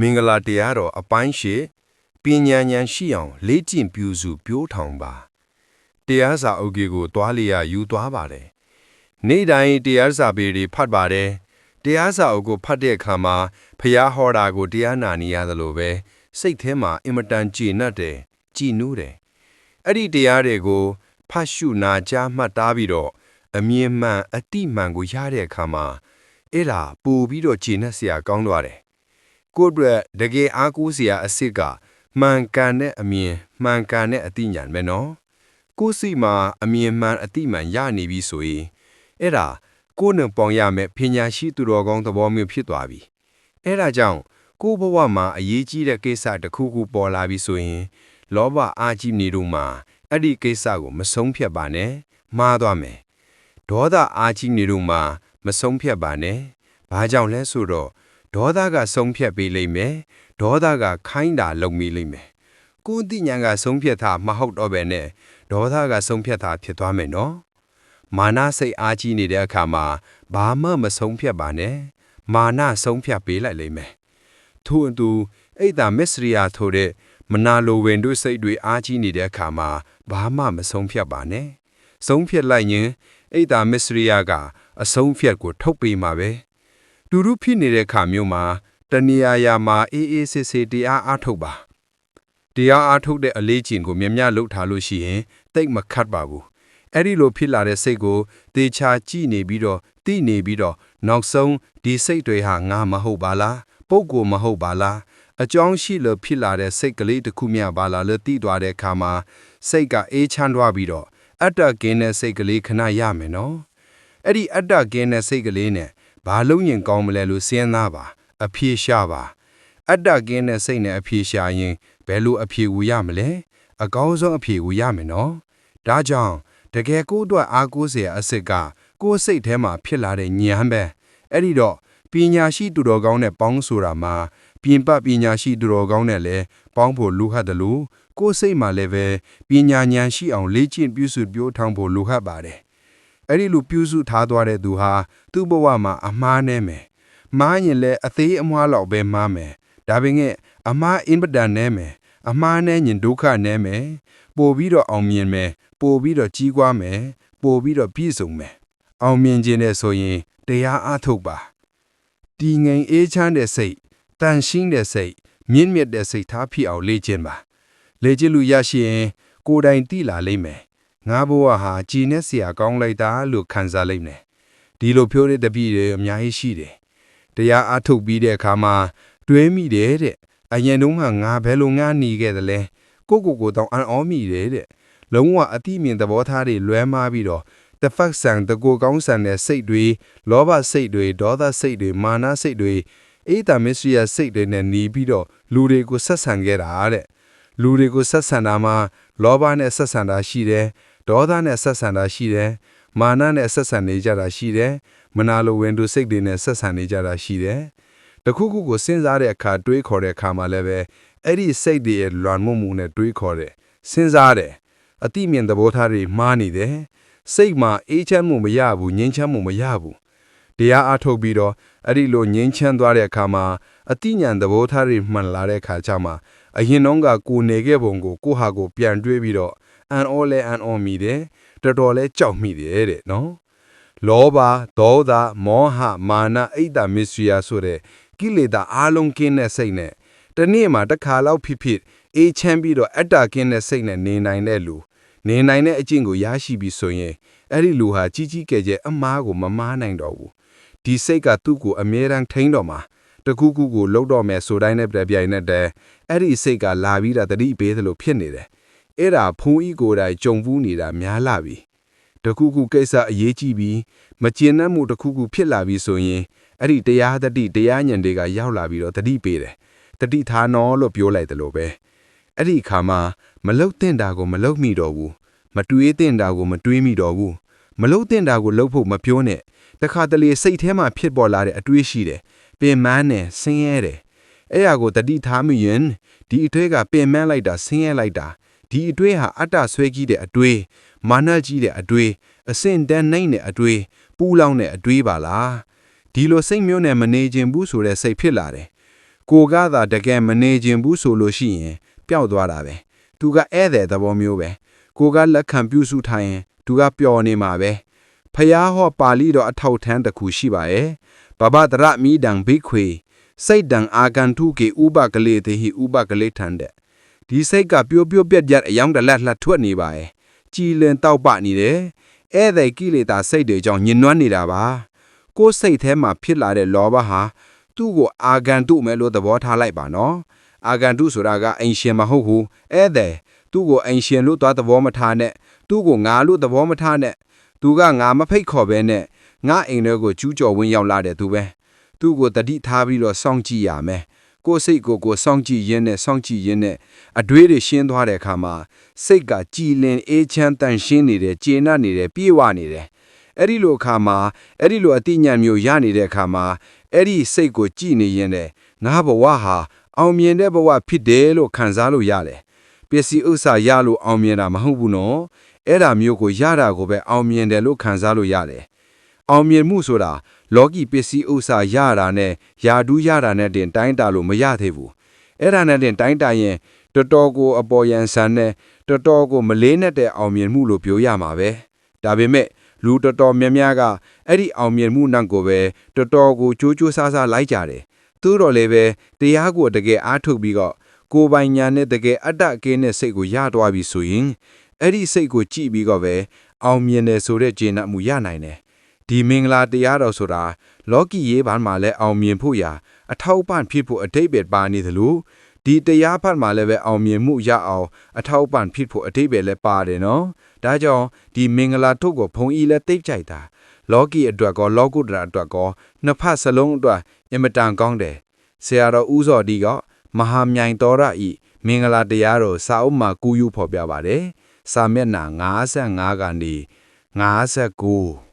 မင်္ဂလာတရားတော်အပိုင်းရှိပညာဉာဏ်ရှိအောင် လေ့ကျင့်ပြုစုပြိုးထောင်ပါတရားစာအုပ်ကြီးကိုတွားလျာယူသွားပါတယ်နေ့တိုင်းတရားစာပေတွေဖတ်ပါတယ်တရားစာအုပ်ကိုဖတ်တဲ့အခါမှာဖျားဟောတာကိုတရားနာနေရသလိုပဲစိတ်ထဲမှာအင်မတန်ကြည်နပ်တယ်ကြည်နူးတယ်အဲ့ဒီတရားတွေကိုဖတ်ရှုနာကြားမှတ်သားပြီးတော့အမြင်မှန်အတိမှန်ကိုရတဲ့အခါမှာအဲ့ဒါပို့ပြီးတော့ကြည်နပ်စရာကောင်းသွားတယ် ကိုယ့်အတွက်တကယ်အားကိုးစရာအစ်စ်ကမှန်ကန်တဲ့အမြင်မှန်ကန်တဲ့အသိဉာဏ်ပဲနော်ကိုယ်စိမှာအမြင်မှန်အသိမှန်ရနေပြီဆိုရင်အဲ့ဒါကိုယ်နဲ့ပေါင်ရမယ်ပညာရှိသူတော်ကောင်းသဘောမျိုးဖြစ်သွားပြီအဲ့ဒါကြောင့်ကိုယ့်ဘဝမှာအရေးကြီးတဲ့ကိစ္စတစ်ခုခုပေါ်လာပြီဆိုရင် လောဘအာကြီးနေတို့မှာအဲ့ဒီကိစ္စကိုမဆုံးဖြတ်ပါနဲ့မှားသွားမယ်ဒေါသအာကြီးနေတို့မှာမဆုံးဖြတ်ပါနဲ့ဘာကြောင့်လဲဆိုတော့ ဒေါသကဆုံးဖြတ်ပေးလိမ့်မယ်ဒေါသကခိုင်းတာလုပ်မိလိမ့်မယ်ကိုယ်တိညာကဆုံးဖြတ်တာမဟုတ်တော့ပဲနဲ့ဒေါသကဆုံးဖြတ်တာဖြစ်သွားမယ်နော်မာနစိတ်အားကြီးနေတဲ့အခါမှာဘာမှမဆုံးဖြတ်ပါနဲ့မာနဆုံးဖြတ်ပေးလိုက်လိမ့်မယ်ထို့အတူအိတ်တာမစ္စရိယာထိုတဲ့မနာလိုဝင်တို့စိတ်တွေအားကြီးနေတဲ့အခါမှာဘာမှမဆုံးဖြတ်ပါနဲ့ဆုံးဖြတ်လိုက်ရင်အိတ်တာမစ္စရိယာကအဆုံးဖြတ်ကိုထုတ်ပေးမှာပဲ လူလူဖြစ်နေတဲ့ခါမျိုးမှာတဏှာယာမှာအေးအေးဆေးဆေးတရားအားထုတ်ပါတရားအားထုတ်တဲ့အလေးချိန်ကိုမြတ်မြတ်လုပ်ထားလို့ရှိရင်တိတ်မခတ်ပါဘူးအဲ့ဒီလိုဖြစ်လာတဲ့စိတ်ကိုတေချာကြည့်နေပြီးတော့သိနေပြီးတော့နောက်ဆုံးဒီစိတ်တွေဟာငါမဟုတ်ပါလားပုပ်ကိုမဟုတ်ပါလားအကြောင်းရှိလို့ဖြစ်လာတဲ့စိတ်ကလေးတစ်ခုမျှပါလားလို့သိသွားတဲ့အခါမှာစိတ်ကအေးချမ်းသွားပြီးတော့အတ္တကင်းတဲ့စိတ်ကလေးခဏရမယ်နော်အဲ့ဒီအတ္တကင်းတဲ့စိတ်ကလေးနဲ့ ဘာလို့ရင်ကောင်းမလဲလို့စဉ်းစားပါ အဖြေရှာပါ အတ္တကင်းတဲ့စိတ်နဲ့အဖြေရှာရင်ဘယ်လိုအဖြေကိုရမလဲအကောင်းဆုံးအဖြေကိုရမယ်နော်ဒါကြောင့်တကယ်ကိုယ့်အတွက်အားကိုးစရာအစ်စ်ကကိုယ့်စိတ်ထဲမှာဖြစ်လာတဲ့ဉာဏ်ပဲအဲ့ဒီတော့ပညာရှိသူတော်ကောင်းနဲ့ပေါင်းဆိုတာမှာပြင်ပပညာရှိသူတော်ကောင်းနဲ့လည်းပေါင်းဖို့လိုဟတ်တယ်လို့ကိုယ်စိတ်မှာလည်းပဲပညာဉာဏ်ရှိအောင်လေ့ကျင့်ပြုစုပြောထောင်ဖို့လိုဟတ်ပါတယ် အဲ့ဒီလိုပြုစုထားသွားတဲ့သူဟာသူ့ဘဝမှာအမှားနဲ့မယ်မားရင်လည်းအသေးအမွှားလောက်ပဲမားမယ်ဒါပေမဲ့အမားအင်ပဒန်နဲ့မယ်အမားနဲ့ညင်ဒုက္ခနဲ့မယ်ပို့ပြီးတော့အောင်မြင်မယ်ပို့ပြီးတော့ကြီးပွားမယ်ပို့ပြီးတော့ပြည့်စုံမယ်အောင်မြင်ခြင်းနဲ့ဆိုရင်တရားအားထုတ်ပါတည်ငြိမ်အေးချမ်းတဲ့စိတ်တန်ရှင်းတဲ့စိတ်မြင့်မြတ်တဲ့စိတ်ထားဖြစ်အောင်လေ့ကျင့်ပါလေ့ကျင့်လို့ရရှိရင်ကိုယ်တိုင်သိလာလိမ့်မယ် ငါဘဝဟာကြည်နဲ့เสียကောင်းလိုက်တာလို့ခံစားလိမ့်မယ်ဒီလိုပြောတဲ့တပည့်တွေအများကြီးရှိတယ်တရားအားထုတ်ပြီးတဲ့အခါမှာတွေးမိတယ်တဲ့အရင်တုန်းကငါဘယ်လိုငါနေခဲ့သလဲကိုကိုကိုတောင်အံ့ဩမိတယ်တဲ့လုံးဝအတိမြင်သဘောထားတွေလွဲမှားပြီးတော့တဖက်ဆန်တကိုကောင်းဆန်တဲ့စိတ်တွေလောဘစိတ်တွေဒေါသစိတ်တွေမာနစိတ်တွေအေးတာမစ္စရိယစိတ်တွေနဲ့หนีပြီးတော့လူတွေကိုဆက်ဆံခဲ့တာတဲ့လူတွေကိုဆက်ဆံတာမှာလောဘနဲ့ဆက်ဆံတာရှိတယ် ဒေါသနဲ့ဆက်ဆံတာရှိတယ်မာနနဲ့ဆက်ဆံနေကြတာရှိတယ်မနာလိုဝင်သူစိတ်တွေနဲ့ဆက်ဆံနေကြတာရှိတယ်တခုခုကိုစဉ်းစားတဲ့အခါတွေးခေါ်တဲ့အခါမှာလည်းပဲအဲ့ဒီစိတ်တွေရဲ့လွန်မှုမှုနဲ့တွေးခေါ်တယ်စဉ်းစားတယ်အတိမြင်သဘောထားတွေမှားနေတယ်စိတ်မှာအေးချမ်းမှုမရဘူးငြိမ်းချမ်းမှုမရဘူးတရားအားထုတ်ပြီးတော့အဲ့ဒီလိုငြိမ်းချမ်းသွားတဲ့အခါမှာအတိညာဏ်သဘောထားတွေမှန်လာတဲ့အခါကျမှ အရင်တော့ကကိုနေခဲ့ပုံကိုကိုဟာကိုပြန်တွေးပြီးတော့အန်အောလဲအန်အောမိတယ်တော်တော်လဲကြောက်မိတယ်တဲ့နော်လောဘဒေါသမောဟမာနအိတ်တာမစ္စရိယဆိုတဲ့ကိလေသာအလုံးကင်းတဲ့စိတ်နဲ့တနေ့မှာတစ်ခါလောက်ဖြစ်ဖြစ်အေးချမ်းပြီးတော့အတ္တကင်းတဲ့စိတ်နဲ့နေနိုင်တဲ့လူနေနိုင်တဲ့အကျင့်ကိုရရှိပြီဆိုရင်အဲ့ဒီလူဟာကြီးကြီးကျယ်ကျယ်အမားကိုမမားနိုင်တော့ဘူးဒီစိတ်ကသူ့ကိုအမြဲတမ်းထိန်းတော်မှာ တခုခုကိုလှုပ်တော့မယ်ဆိုတိုင်းနဲ့ပြပြိုင်နဲ့တည်းအဲ့ဒီစိတ်ကလာပြီးတာတတိပေးသလိုဖြစ်နေတယ်အဲ့ဒါဖုံးဤကိုယ်တိုင်ကြုံဖူးနေတာများလာပြီတခုခုကိစ္စအရေးကြီးပြီးမကျေနပ်မှုတခုခုဖြစ်လာပြီဆိုရင်အဲ့ဒီတရားတတိတရားညံတွေကရောက်လာပြီးတော့တတိပေးတယ်တတိထားနော်လို့ပြောလိုက်တယ်လို့ပဲအဲ့ဒီအခါမှာမလုတ်တင်တာကိုမလုတ်မိတော့ဘူးမတွေးတင်တာကိုမတွေးမိတော့ဘူး မလုတ်တင်တာကိုလှုပ်ဖို့မပြောနဲ့တခါတလေစိတ်ထဲမှာဖြစ်ပေါ်လာတဲ့အတွေးရှိတယ်ပင်မန်းနဲ့ဆင်းရဲတယ်အဲ့ရကိုတတိထားမိရင်ဒီအထွေးကပင်မန်းလိုက်တာဆင်းရဲလိုက်တာဒီအတွေးဟာအတ္တဆွဲကြီးတဲ့အတွေးမာနကြီးတဲ့အတွေးအစင်တန်းနိုင်တဲ့အတွေးပူလောင်တဲ့အတွေးပါလားဒီလိုစိတ်မျိုးနဲ့မနေခြင်းဘူးဆိုတဲ့စိတ်ဖြစ်လာတယ်ကိုကသာတကယ်မနေခြင်းဘူးဆိုလို့ရှိရင်ပျောက်သွားတာပဲသူကဧည့်သည်သဘောမျိုးပဲကိုကလက်ခံပြုစုထားရင် သူကပျော်နေမှာပဲဖျားဟောပါဠိတော်အထောက်ထမ်းတစ်ခုရှိပါရဲ့ဘဘတရမိဒံဘိခွေစိတ်တံအာကန်ထုကေဥပကလေးတေဟိဥပကလေးထန်တဲ့ဒီစိတ်ကပြိုးပြိုးပြက်ပြက်အယောင်တလက်လှထွက်နေပါရဲ့ကြည်လင်တောက်ပနေတယ်ဧည့်သည်ကိလေသာစိတ်တွေကြောင့်ညှဉ်းနှွမ်းနေတာပါကိုယ်စိတ်ထဲမှာဖြစ်လာတဲ့လောဘဟာသူ့ကိုအာဂန်တုမယ်လို့သဘောထားလိုက်ပါနော်အာဂန်တုဆိုတာကအိမ်ရှင်မဟုတ်ဘူးဧည့်သည်သူ့ကိုအိမ်ရှင်လို့သွားသဘောမထားနဲ့ သူ့ကိုငါလို့သဘောမထားနဲ့သူကငါမဖိတ်ခေါ်ပဲနဲ့ငါအိမ်ထဲကိုကျူးကျော်ဝင်ရောက်လာတဲ့သူပဲသူ့ကိုတတိထားပြီးတော့စောင့်ကြည့်ရမယ်ကိုယ်စိတ်ကိုကိုယ်စောင့်ကြည့်ရင်းနဲ့စောင့်ကြည့်ရင်းနဲ့အတွေးတွေရှင်းသွားတဲ့အခါမှာစိတ်ကကြည်လင်အေးချမ်းတန်ရှင်းနေတယ်ကျေနပ်နေတယ်ပြေဝနေတယ်အဲ့ဒီလိုအခါမှာအဲ့ဒီလိုအတိညာဏ်မျိုးရနေတဲ့အခါမှာအဲ့ဒီစိတ်ကိုကြည်နေရင်တဲ့ငါဘဝဟာအောင်မြင်တဲ့ဘဝဖြစ်တယ်လို့ခံစားလို့ရတယ်ပစ္စည်းဥစ္စာရလို့အောင်မြင်တာမဟုတ်ဘူးနော် အဲ့ဒါမျိုးကိုရတာကိုပဲအောင်မြင်တယ်လို့ခံစားလို့ရတယ်အောင်မြင်မှုဆိုတာလောကီပစ္စည်းဥစ္စာရတာနဲ့ယာဒူးရတာနဲ့တင်တိုင်းတာလို့မရသေးဘူးအဲ့ဒါနဲ့တင်တိုင်းတာရင်တော်တော်ကိုအပေါ်ယံဆန်နဲ့တော်တော်ကိုမလေးနဲ့တဲ့အောင်မြင်မှုလို့ပြောရမှာပဲဒါပေမဲ့လူတော်တော်များများကအဲ့ဒီအောင်မြင်မှုနောက်ကိုပဲတော်တော်ကိုကြိုးကြိုးစားစားလိုက်ကြတယ်သို့တော်လည်းပဲတရားကိုတကယ်အားထုတ်ပြီးတော့ကိုယ်ပိုင်ညာနဲ့တကယ်အတ္တကင်းတဲ့စိတ်ကိုရသွားပြီဆိုရင် အဲ့ဒီစိတ်ကိုကြည့်ပြီးတော့ပဲအောင်မြင်တယ်ဆိုတဲ့ကျေနပ်မှုရနိုင်တယ်ဒီမင်္ဂလာတရားတော်ဆိုတာလောကီရေးဘာမှာလဲအောင်မြင်ဖို့ရာအထောက်ပံ့ဖြစ်ဖို့အတိတ်ပဲပါနေသလိုဒီတရားဖတ်မှာလည်းပဲအောင်မြင်မှုရအောင်အထောက်ပံ့ဖြစ်ဖို့အတိတ်ပဲလည်းပါတယ်နော်ဒါကြောင့်ဒီမင်္ဂလာထုတ်ကိုဘုံဤလည်းသိပ်ကြိုက်တာလောကီအတွက်ကောလောကုတ္တရာအတွက်ကောနှစ်ဖက်စလုံးအတွက်အင်မတန်ကောင်းတယ်ဆရာတော်ဦးစောဒီကမဟာမြိုင်တော်ရဤမင်္ဂလာတရားတော်စာအုပ်မှာကူးယူဖော်ပြပါတယ် စာမျက်နှာ55ကနေ59